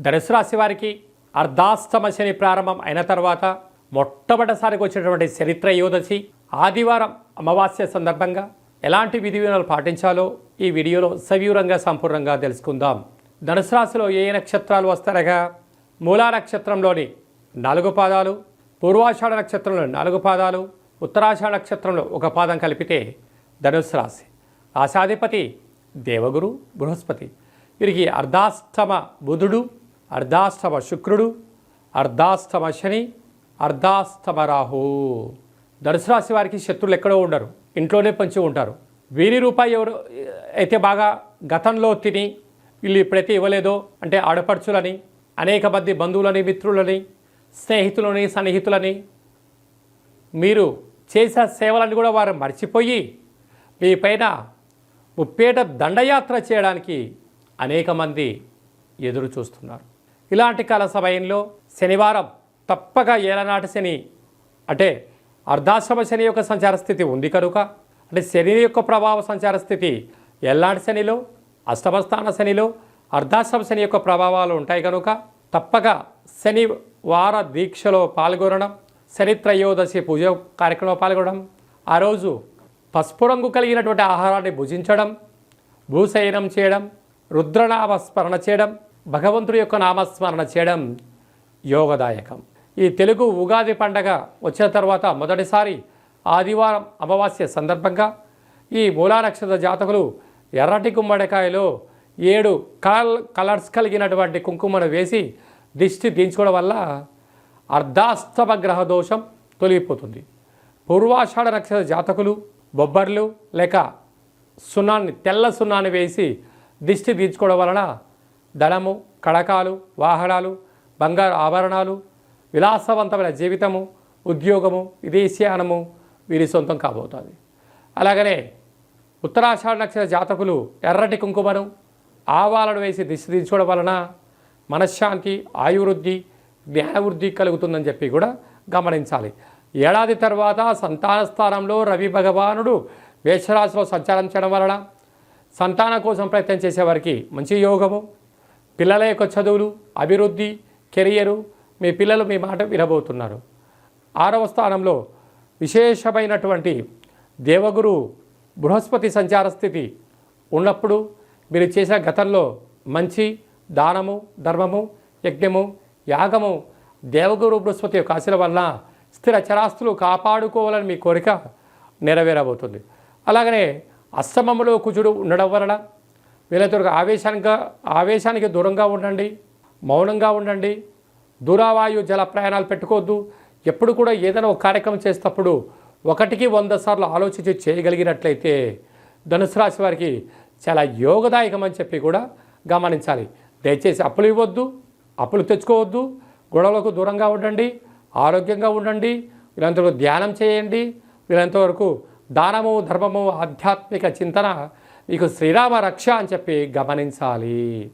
ధనుసు రాశి వారికి అర్ధాష్టమ శని ప్రారంభం అయిన తర్వాత మొట్టమొదటిసారికి వచ్చినటువంటి చరిత్ర యోదశి ఆదివారం అమావాస్య సందర్భంగా ఎలాంటి విధి విధానాలు పాటించాలో ఈ వీడియోలో సవివరంగా సంపూర్ణంగా తెలుసుకుందాం. ధనుసు రాశిలో ఏ ఏ నక్షత్రాలు వస్తారగా? మూలా నక్షత్రంలోని నాలుగు పాదాలు పూర్వాషాఢ నక్షత్రంలో నాలుగు పాదాలు ఉత్తరాషాఢ నక్షత్రంలో ఒక పాదం కలిపితే ధనుసు రాశి. రాశాధిపతి దేవగురు బృహస్పతి. వీరికి అర్ధాష్టమ బుధుడు అర్ధాష్టమ శుక్రుడు అర్ధాష్టమ శని అర్ధాష్టమ రాహు. ధనుసు వారికి శత్రులు ఎక్కడో ఉండరు ఇంట్లోనే పంచి ఉంటారు. వీరి రూపాయి ఎవరు అయితే బాగా గతంలో తిని వీళ్ళు ఇప్పుడైతే ఇవ్వలేదో అంటే ఆడపడుచులని అనేక మంది బంధువులని మిత్రులని స్నేహితులని సన్నిహితులని మీరు చేసే సేవలను కూడా వారు మర్చిపోయి మీ పైన ముప్పేట దండయాత్ర చేయడానికి అనేక మంది ఎదురు చూస్తున్నారు ఇలాంటి కాల సమయంలో శనివారం తప్పక ఏలనాటి శని అంటే అర్ధాశ్రమ శని యొక్క సంచార స్థితి ఉంది కనుక అంటే శని యొక్క ప్రభావ సంచార స్థితి ఎల్లాంటి శనిలో అష్టమస్థాన శనిలో అర్ధాశ్రమ శని యొక్క ప్రభావాలు ఉంటాయి కనుక తప్పక శని వార దీక్షలో పాల్గొనడం శని త్రయోదశి పూజ కార్యక్రమంలో పాల్గొనడం ఆ రోజు పసుపు రంగు కలిగినటువంటి ఆహారాన్ని భుజించడం భూశయనం చేయడం రుద్రనామ స్మరణ చేయడం భగవంతుడి యొక్క నామస్మరణ చేయడం యోగదాయకం. ఈ తెలుగు ఉగాది పండగ వచ్చిన తర్వాత మొదటిసారి ఆదివారం అమావాస్య సందర్భంగా ఈ మూలా నక్షత్ర జాతకులు ఎర్రటి గుమ్మడికాయలో ఏడు కలర్ కలర్స్ కలిగినటువంటి కుంకుమను వేసి దిష్టి దించుకోవడం వల్ల అర్ధాస్తమ గ్రహ దోషం తొలగిపోతుంది. పూర్వాషాఢ నక్షత్ర జాతకులు బొబ్బర్లు లేక సున్నాన్ని తెల్ల సున్నాన్ని వేసి దిష్టి దించుకోవడం వలన ధనము కడకాలు వాహనాలు బంగారు ఆభరణాలు విలాసవంతమైన జీవితము ఉద్యోగము విదేశీయానము వీరి సొంతం కాబోతుంది. అలాగనే ఉత్తరాషాఢ నక్షత్ర జాతకులు ఎర్రటి కుంకుమను ఆవాలను వేసి దిష్టి వలన మనశ్శాంతి ఆయువృద్ధి జ్ఞానవృద్ధి కలుగుతుందని చెప్పి కూడా గమనించాలి. ఏడాది తర్వాత సంతాన స్థానంలో రవి భగవానుడు మేషరాశిలో సంచారం చేయడం వలన సంతానం కోసం ప్రయత్నం చేసేవారికి మంచి యోగము పిల్లల యొక్క చదువులు అభివృద్ధి కెరియరు మీ పిల్లలు మీ మాట వినబోతున్నారు. ఆరవ స్థానంలో విశేషమైనటువంటి దేవగురు బృహస్పతి సంచార స్థితి ఉన్నప్పుడు మీరు చేసిన గతంలో మంచి దానము ధర్మము యజ్ఞము యాగము దేవగురు బృహస్పతి యొక్క ఆశల వలన స్థిర చరాస్తులు కాపాడుకోవాలని మీ కోరిక నెరవేరబోతుంది. అలాగనే అష్టమములో కుజుడు ఉండడం వలన వీళ్ళతో ఆవేశానికి ఆవేశానికి దూరంగా ఉండండి మౌనంగా ఉండండి. దూరావాయు జల ప్రయాణాలు పెట్టుకోవద్దు. ఎప్పుడు కూడా ఏదైనా ఒక కార్యక్రమం చేసేటప్పుడు ఒకటికి వంద సార్లు ఆలోచించి చేయగలిగినట్లయితే ధనుసు రాశి వారికి చాలా యోగదాయకం అని చెప్పి కూడా గమనించాలి. దయచేసి అప్పులు ఇవ్వద్దు అప్పులు తెచ్చుకోవద్దు. గొడవలకు దూరంగా ఉండండి ఆరోగ్యంగా ఉండండి వీళ్ళంతవరకు ధ్యానం చేయండి వీళ్ళంతవరకు దానము ధర్మము ఆధ్యాత్మిక చింతన మీకు శ్రీరామ రక్ష అని చెప్పి గమనించాలి.